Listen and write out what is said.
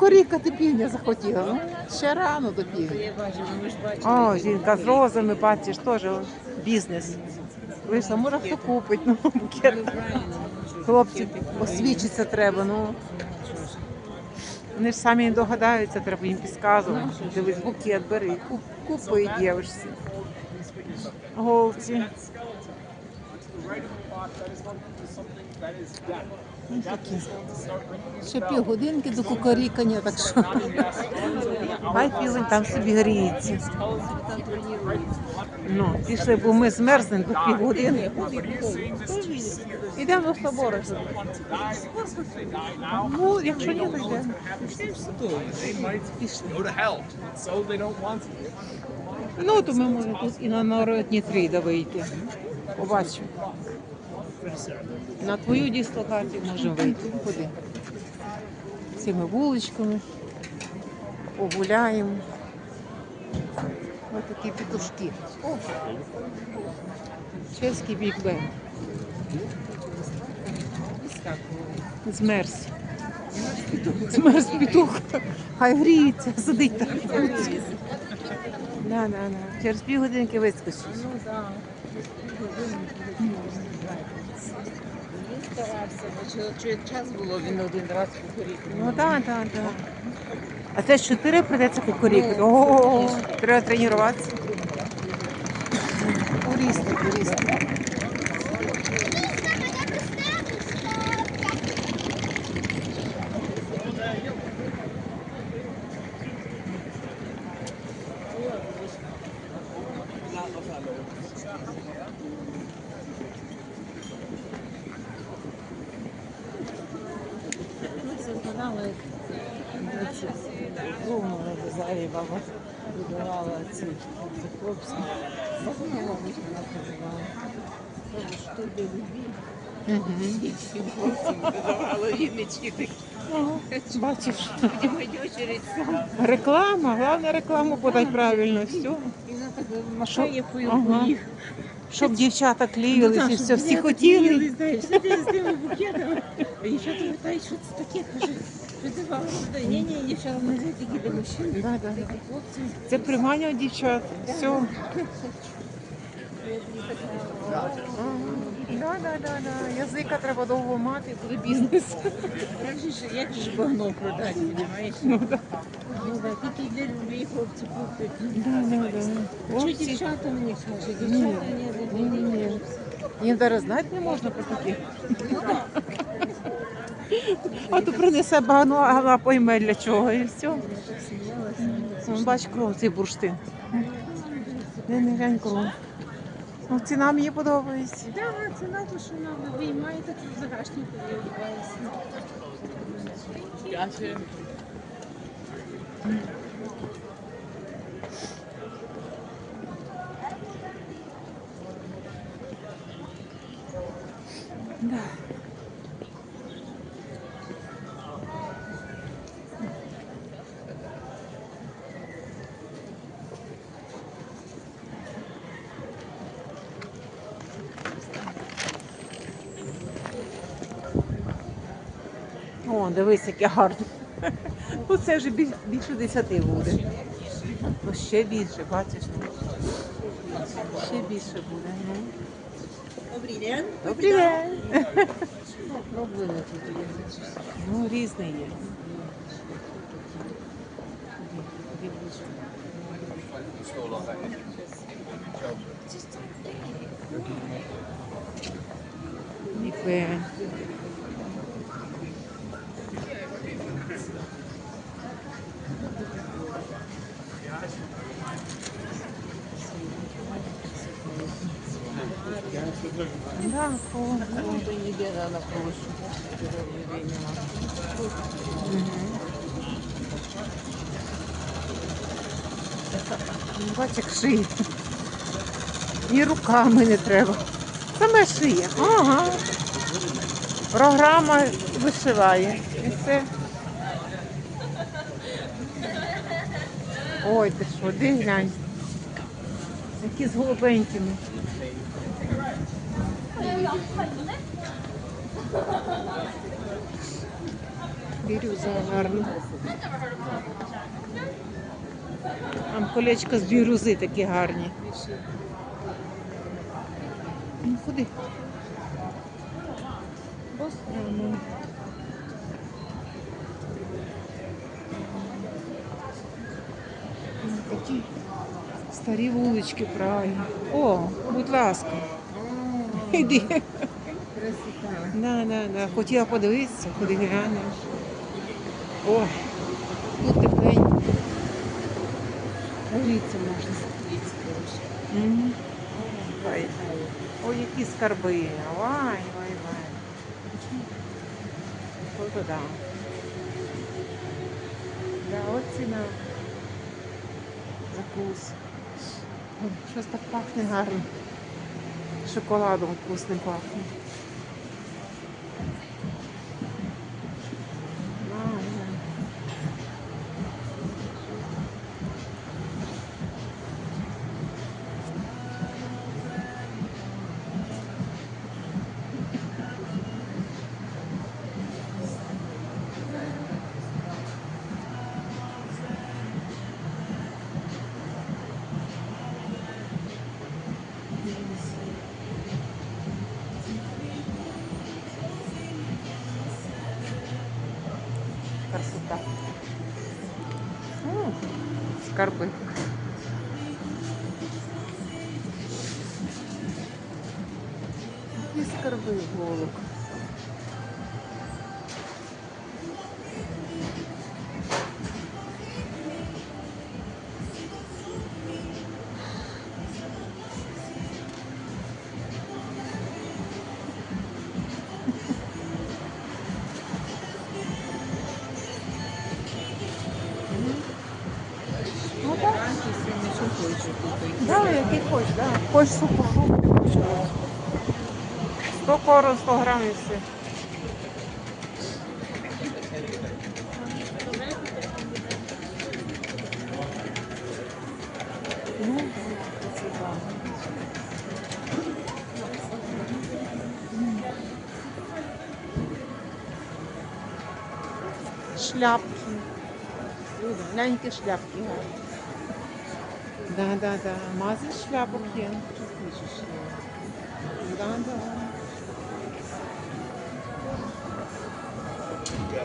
Кукурікати півня захотіла. Ну, ще рано до півня. Я бачу, ми ж бачимо. О, жінка з розами, бачиш, теж бізнес. Вийшла, може хто купить, ну, букет. Хлопці, освічитися треба, ну. Вони ж самі не догадаються, треба їм підказувати. Дивись, букет бери, куп, купи дівчинці. Голці. Ну, такі. Ще півгодинки до кукарікання, так що. Хай півень там собі гріється. Ну, пішли, бо ми змерзнемо до півгодини. Йдемо до собору. Ну, якщо ні, то йдемо. Ну, то ми можемо тут і на народні трійда вийти. Побачимо. На твою дислокацію можемо вийти. Ходи. Цими вуличками. Погуляємо. Ось такі петушки. О! Чеський біг бен. Змерз. Змерз петух. Хай гріється, сидить так. Да, да, да. Через півгодинки вискочить. Ну, так. Старався, бо чи- чи час було, він один раз покорів. Ну так, так, так. А це ж чотири придеться кукурікати. Ого, треба тренуватися. Туристи, туристи. Ми ці клоуни на базарі баба видавала ці ці хлопці. Бабуня, мабуть, вона називала. Кажу, що де любі. І всім хлопцям такі. Бачиш, реклама, головне рекламу подай правильно. Все. І вона так махає по Ага. їх. Щоб дівчата клеїлися, Ну, і все, всі хотіли. знаєш, що ти з тими букетами. А дівчата питають, що це таке, каже, придавала сюди. Ні, ні, дівчата за тільки до мужчин, Да, да, такі. Це приманює дівчат. Все. Да, да, да, да. Язика треба довго мати, буде бізнес. Як же, ж- як же ж багно продати, розумієш? Ну, да. Ну, тільки для любі хлопці купить. Да, да, да. Що дівчата мені кажуть? Дівчата не ні, ні, ні. Їм зараз знати не можна про таке. А то принесе багано, а вона пойме для чого і все. Бач, кров цей бурштин. Не, не глянь кров. Ну, ціна мені подобається. Так, ціна то, що нам виймає в загашники виявляється. Да. О, дивись, яке гарне. Ну це вже біль- більше десяти буде. Ну, ще більше, бачиш. Ще більше буде. Ну. Добрий день. Добрий день. Ну, різний є. Да, прошу. Бач, як шиє. І руками не треба. Саме шиє. Ага. Програма вишиває. І все. Ой, ти що, де глянь. Які з голубенькими. Бірюза гарна. Там колечко з бірюзи такі гарні. Ну. Прямо. Ну, Такі старі вулички правильно. О, будь ласка. Іди. Да, да, да. Хотіла подивитися, куди глянеш. О, тут тепленько. Гріться можна. Ой, Ой, які скарби. Вай, вай, вай. Ото да. Да, от ціна. Закус. Щось так пахне гарно. Шоколадом вкусним пахне. Красота. М, Скарби. Які скарби голуб. Ну Да, який хочеш, да. Хочеш сухофрукти, хочеш. 100 кору, 100 грамів все. Ну. Шляпки. Люди, глянь, шляпки гарні. Да, да, да. Мазі шляпок є. Да, да. Де